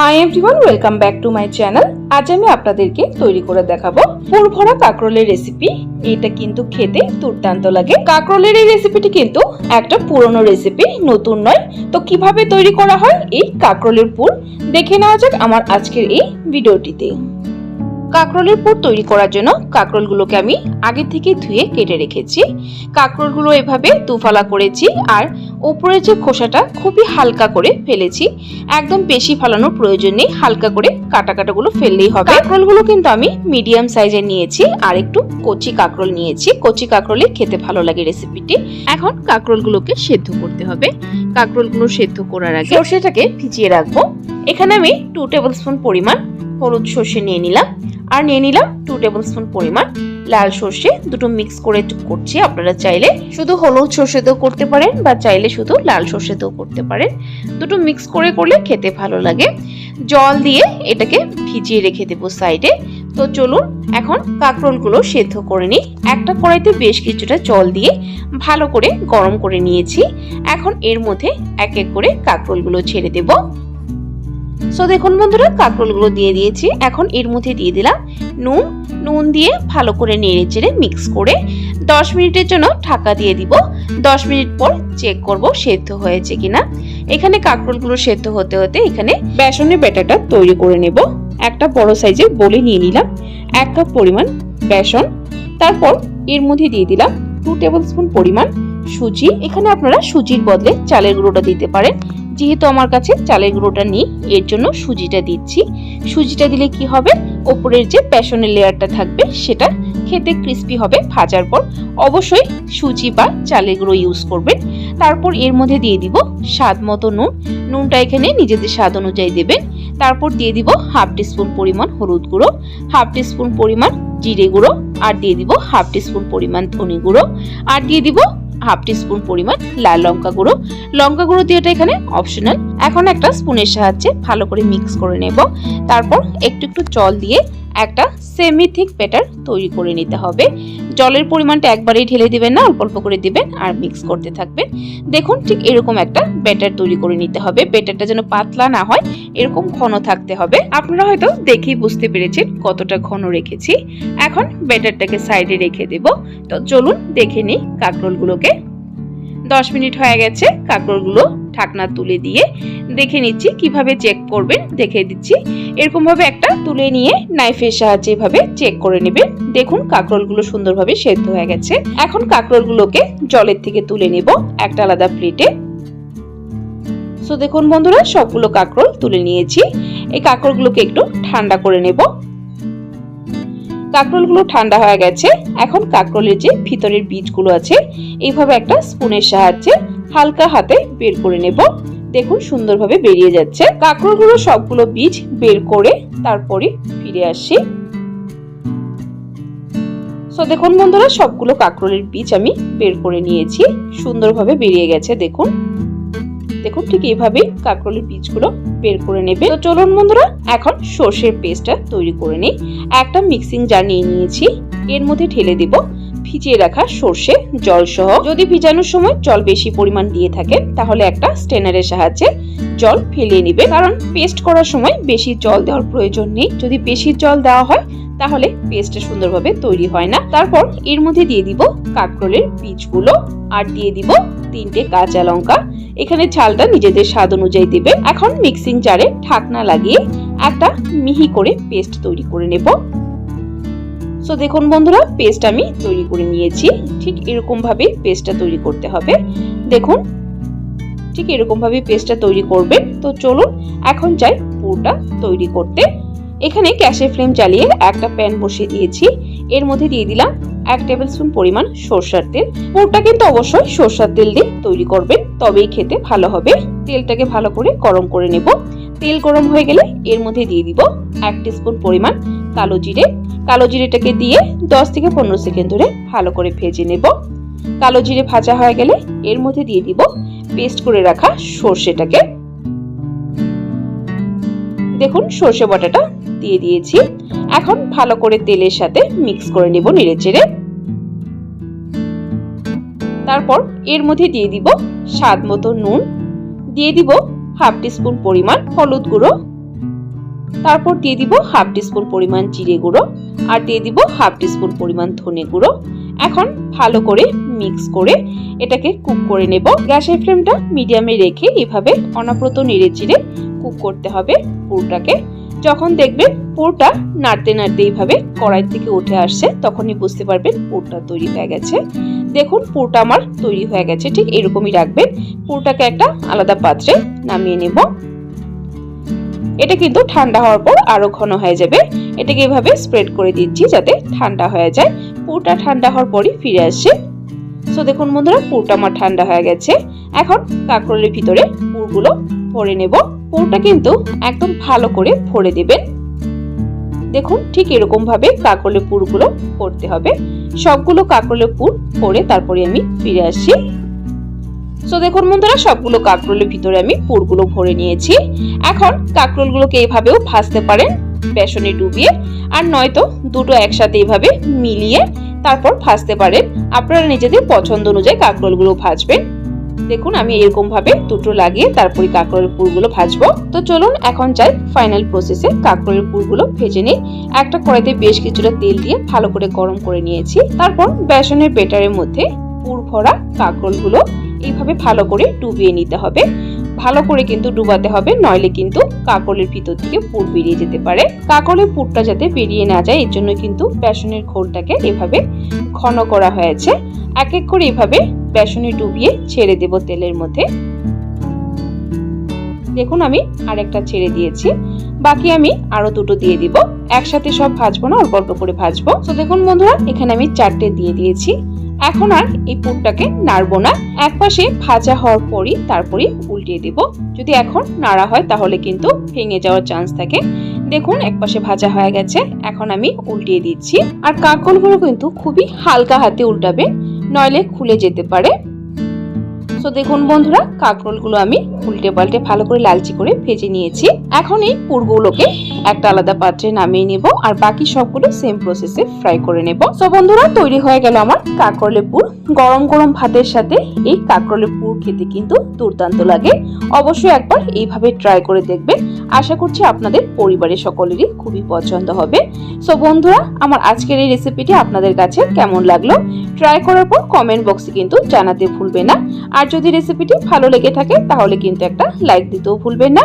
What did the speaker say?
Hi everyone welcome back to my channel আজ আমি আপনাদেরকে তৈরি করে দেখাবো পুর ভরা কাঁকরোলের রেসিপি এটা কিন্তু খেতে দুর্দান্ত লাগে। কাঁকরোলের এই রেসিপিটি কিন্তু একটা পুরনো রেসিপি নতুন নয়। তো কীভাবে তৈরি করা হয় এই কাঁকরোলের পুর? দেখে নেওয়া যাক আমার আজকের এই ভিডিওটিতে। কাঁকরোলের পুর তৈরি করার জন্য কাঁকরোলগুলোকে আমি আগে থেকে ধুয়ে কেটে রেখেছি। কাঁকরোলগুলো এভাবে দুফালা করেছি আর ওপরের যে খোসাটা খুবই হালকা করে ফেলেছি, একদম বেশি ফালানোর প্রয়োজন নেই, হালকা করে কাটা কাটাগুলো ফেললেই হবে। কাঁকরোলগুলো কিন্তু আমি মিডিয়াম সাইজের নিয়েছি, আর একটু কচি কাঁকরোল নিয়েছি। কচি কাঁকরোলে খেতে ভালো লাগে রেসিপিটি এখন কাঁকরোলগুলোকে সেদ্ধ করতে হবে। কাঁকরোলগুলো সেদ্ধ করার আগে সর্ষেটাকে ভিজিয়ে রাখব। এখানে আমি টু টেবিল স্পুন পরিমাণ হলুদ সর্ষে নিয়ে নিলাম। আর নিয়ে নিলাম টু টেবিল স্পুন পরিমাণ লাল সর্ষে দুটো মিক্স করে করছি। আপনারা চাইলে শুধু হলুদ সর্ষে দিয়েও করতে পারেন বা চাইলে শুধু লাল সর্ষে দিয়েও করতে পারেন। দুটো মিক্স করে করলে খেতে ভালো লাগে। জল দিয়ে এটাকে ভিজিয়ে রেখে দেবো সাইডে তো চলুন এখন কাঁকরোলগুলো সেদ্ধ করে নিই। একটা কড়াইতে বেশ কিছুটা জল দিয়ে ভালো করে গরম করে নিয়েছি। এখন এর মধ্যে এক এক করে কাঁকরোলগুলো ছেড়ে দেবো। সো দেখুন বন্ধুরা, কাঁকরোলগুলো দিয়ে দিয়েছি। এখন এর মধ্যে দিয়ে দিলাম নুন নুন দিয়ে ভালো করে নেড়ে চেড়ে মিক্স করে দশ মিনিটের জন্য ঢাকা দিয়ে দিব। দশ মিনিট পর চেক করব সেদ্ধ হয়েছে কিনা। এখানে কাঁকরোলগুলো সেদ্ধ হতে হতে এখানে বেসনের ব্যাটারটা তৈরি করে নেব। একটা বড় সাইজের বলে নিয়ে নিলাম এক কাপ পরিমাণ বেসন। তারপর এর মধ্যে দিয়ে দিলাম টু টেবিল স্পুন পরিমাণ সুজি। এখানে আপনারা সুজির বদলে চালের গুঁড়োটা দিতে পারেন। যেহেতু আমার কাছে চালের গুঁড়োটা নেই, এর জন্য সুজিটা দিচ্ছি। সুজিটা দিলে কি হবে? ওপরের যে বেসনের লেয়ারটা থাকবে সেটা খেতে ক্রিস্পি হবে ভাজার পর। অবশ্যই সুজি বা চালের গুঁড়ো ইউজ করবেন। তারপর এর মধ্যে দিয়ে দিব স্বাদ মতো নুন। নুনটা এখানে নিজেদের স্বাদ অনুযায়ী দেবেন। তারপর দিয়ে দিব হাফ টিস্পুন পরিমাণ হলুদ গুঁড়ো, হাফ টিস্পুন পরিমাণ জিরে গুঁড়ো, আর দিয়ে দিব হাফ টিস্পুন পরিমাণ ধনে গুঁড়ো। আর দিয়ে দিব হাফ টিস্পুন পরিমাণ লাল লঙ্কা গুঁড়ো। লঙ্কা গুঁড়ো দিয়েটা এখানে অপশনাল এখন একটা স্পুনের সাহায্যে ভালো করে মিক্স করে নেব। তারপর একটু একটু জল দিয়ে একটা সেমি থিক ব্যাটার তৈরি করে নিতে হবে। জলের পরিমাণটা একবারেই ঢেলে দিবেন না, অল্প অল্প করে দিবেন আর মিক্স করতে থাকবেন। দেখুন ঠিক এরকম একটা ব্যাটার তৈরি করে নিতে হবে। ব্যাটারটা যেন পাতলা না হয়, এরকম ঘন থাকতে হবে। আপনারা হয়তো দেখেই বুঝতে পেরেছেন কতটা ঘন রেখেছি। এখন ব্যাটারটাকে সাইডে রেখে দেব। তো চলুন দেখে নিই কাঁকরোলগুলোকে। দশ মিনিট হয়ে গেছে, কাঁকরোলগুলো ঢাকনা তুলে দিয়ে দেখে নিচ্ছি, কীভাবে চেক করবেন দেখে দিচ্ছি। এরকম ভাবে একটা তুলে নিয়ে নাইফের সাহায্যে এভাবে চেক করে নেবেন। দেখুন কাঁকরোলগুলো সুন্দরভাবে সেদ্ধ হয়ে গেছে। এখন কাঁকরোলগুলোকে জলের থেকে তুলে নেব একটা আলাদা প্লেটে সো দেখুন বন্ধুরা, সবগুলো কাঁকরোল তুলে নিয়েছি। এই কাঁকরোলগুলোকে একটু ঠান্ডা করে নেব। কাঁকরোলগুলো ঠান্ডা হয়ে গেছে। এখন কাঁকরোলের যে ভিতরের বীজগুলো আছে, এইভাবে একটা স্পুনের সাহায্যে হালকা হাতে বের করে নেব। দেখুন, সুন্দরভাবে বেরিয়ে যাচ্ছে। কাঁকরোলগুলো সবগুলো বীজ বের করে তারপরে ফিরে আসি। সো দেখুন বন্ধুরা, সবগুলো কাঁকরোলের বীজ আমি বের করে নিয়েছি। সুন্দরভাবে বেরিয়ে গেছে, দেখুন। দেখুন, ঠিক এইভাবেই কাঁকরোলের বীজগুলো বের করে নেবে। তো চলুন বন্ধুরা, এখন সর্ষের পেস্টটা তৈরি করে নিই। একটা মিক্সিং জার নিয়ে নিয়েছি। এর মধ্যে ঢেলে দেব। ভিজিয়ে রাখা সর্ষে জল সহ যদি ভিজানোর সময় জল বেশি পরিমাণ দিয়ে থাকেন, তাহলে একটা স্টেনারের সাহায্যে জল ফেলিয়ে নিবে কারণ পেস্ট করার সময় বেশি জল দেওয়ার প্রয়োজন নেই। যদি বেশি জল দেওয়া হয়, তাহলে পেস্টটা সুন্দরভাবে তৈরি হয় না। তারপর এর মধ্যে দিয়ে দিব কাঁকরোলের বীজগুলো আর দিয়ে দিব তিনটে কাঁচা লঙ্কা। এখানে ঝালটা নিজেদের স্বাদ অনুযায়ী দেবে এখন মিক্সিং জারে ঢাকনা লাগিয়ে একটা মিহি করে পেস্ট তৈরি করে নেব। সো দেখুন বন্ধুরা পেস্ট আমি তৈরি করে নিয়েছি। ঠিক এরকম ভাবে পেস্টটা তৈরি করতে হবে। দেখুন, ঠিক এরকম ভাবে পেস্টটা তৈরি করবেন তো চলুন, এখন যাই পুরটা তৈরি করতে। এখানে গ্যাসের ফ্লেম জ্বালিয়ে একটা প্যান বসিয়ে দিয়েছি। এর মধ্যে দিয়ে দিলাম এক টেবিল স্পুন পরিমাণ সরষার তেল। পুরটা কিন্তু অবশ্যই সরষার তেল দিয়ে তৈরি করবেন তবেই খেতে ভালো হবে। তেলটাকে ভালো করে গরম করে নেব। তেল গরম হয়ে গেলে এর মধ্যে দিয়ে দিব এক স্পুন পরিমাণ কালো জিরে। কালো জিরেটাকে দিয়ে দশ থেকে পনেরো সেকেন্ড ধরে ভালো করে ভেজে নেব। কালো জিরে ভাজা হয়ে গেলে এর মধ্যে দিয়ে দিব পেস্ট করে রাখা সর্ষেটাকে। দেখুন, সর্ষে বাটাটা দিয়ে দিয়েছি। এখন ভালো করে তেলের সাথে মিক্স করে নেব নেড়ে চেড়ে তারপর এর মধ্যে দিয়ে দিব স্বাদ মতো নুন। দিয়ে দিব হাফ টিস্পুন পরিমাণ হলুদ গুঁড়ো। তারপর দিয়ে দিব হাফ টিস্পুন পরিমাণ জিরে গুঁড়ো আর দিয়ে দিব হাফ টিস্পুন পরিমাণ ধনে গুঁড়ো। এখন ভালো করে মিক্স করে এটাকে কুক করে নেব। গ্যাসের ফ্লেমটা মিডিয়ামে রেখে এভাবে অনাব্রত নেড়ে চিড়ে কুক করতে হবে পুরটাকে। যখন দেখবেন পুরটা নাড়তে নাড়তে এইভাবে কড়াই থেকে উঠে আসছে, তখনই বুঝতে পারবেন পুরটা তৈরি হয়ে গেছে। দেখুন পুরটা আমার তৈরি হয়ে গেছে, ঠিক এরকমই রাখবেন। পুরটাকে একটা আলাদা পাত্রে নামিয়ে নেব। এটা কিন্তু ঠান্ডা হওয়ার পর আরও ঘন হয়ে যাবে। এটাকে এভাবে স্প্রেড করে দিচ্ছি যাতে ঠান্ডা হয়ে যায়। পুরটা ঠান্ডা হওয়ার পরই ফিরে আসছে সো দেখুন বন্ধুরা, পুরটা আমার ঠান্ডা হয়ে গেছে। এখন কাঁকরোলের ভিতরে পুরগুলো ভরে নেব। পুরটা কিন্তু একদম ভালো করে ভরে দেবেন। দেখুন, ঠিক এরকম ভাবে কাঁকরোলের পুরগুলো করতে হবে। সবগুলো কাঁকরোলের পুর ভরে তারপরে আমি ফিরে আসছি সো দেখুন বন্ধুরা, সবগুলো কাঁকরোলের ভিতরে আমি পুরগুলো ভরে নিয়েছি। এখন কাঁকরোলগুলোকে এইভাবেও ভাজতে পারেন বেসনে ডুবিয়ে, আর নয়তো দুটো একসাথে এইভাবে মিলিয়ে তারপর ভাজতে পারেন। আপনারা নিজেদের পছন্দ অনুযায়ী কাঁকরোলগুলো ভাজবেন। দেখুন, আমি এরকম ভাবে দুটো লাগিয়ে তারপরে কাঁকরোলের পুরগুলো ভাজবো। তো চলুন, এখন যাই ফাইনাল প্রসেসে কাঁকরোলের পুরগুলো ভেজে নিই। একটা কড়াইতে বেশ কিছুটা তেল দিয়ে ভালো করে গরম করে নিয়েছি। তারপর বেসনের বেটারের মধ্যে পুর ভরা কাঁকরোলগুলো এইভাবে ভালো করে ডুবিয়ে নিতে হবে। ভালো করে কিন্তু ডুবাতে হবে, নইলে কিন্তু কাকলের ভিতর থেকে পুর বেরিয়ে যেতে পারে। কাকলের পুরটা যাতে বেরিয়ে না যায়, এর জন্য কিন্তু বেসনের ঘোলটাকে এভাবে ঘন করা হয়েছে। এক এক করে এভাবে বেসনে ডুবিয়ে ছেড়ে দেব তেলের মধ্যে। দেখুন আমি আরেকটা ছেড়ে দিয়েছি। বাকি আমি আরও দুটো দিয়ে দিব। একসাথে সব ভাজবো না, অল্প অল্প করে ভাজবো। তো দেখুন বন্ধুরা, এখানে আমি চারটে দিয়ে দিয়েছি। এখন আর এই পুরটাকে নাড়বো না। একপাশে ভাজা হওয়ার পরই তারপরে উল্টিয়ে দিব। যদি এখন নাড়া হয় তাহলে কিন্তু ভেঙে যাওয়ার চান্স থাকে। দেখুন একপাশে ভাজা হয়ে গেছে। এখন আমি উল্টিয়ে দিচ্ছি। আর কাকলগুলো কিন্তু খুবই হালকা হাতে উল্টাবে। নইলে খুলে যেতে পারে। তো দেখুন বন্ধুরা, কাকরোলগুলো আমি উল্টে পাল্টে ভালো করে লালচি করে ভেজে নিয়েছি। এখন এই পুরগুলোকে একটা আলাদা পাত্রে নামিয়ে নেব আর বাকি সবগুলো সেম প্রসেসে ফ্রাই করে নেব। তো বন্ধুরা, তৈরি হয়ে গেল আমার কাকরোলের পুর। গরম গরম ভাতের সাথে এই কাকরোলের পুর খেতে কিন্তু দুর্দান্ত লাগে। অবশ্যই একবার এইভাবে ট্রাই করে দেখবেন। আশা করছি আপনাদের পরিবারের সকলেরই খুবই পছন্দ হবে। সো বন্ধুরা, আমার আজকের এই রেসিপিটি আপনাদের কাছে কেমন লাগল? ট্রাই করার পর কমেন্ট বক্সে কিন্তু জানাতে ভুলবেন না। আর যদি রেসিপিটি ভালো লেগে থাকে, তাহলে কিন্তু একটা লাইক দিতেও ভুলবেন না।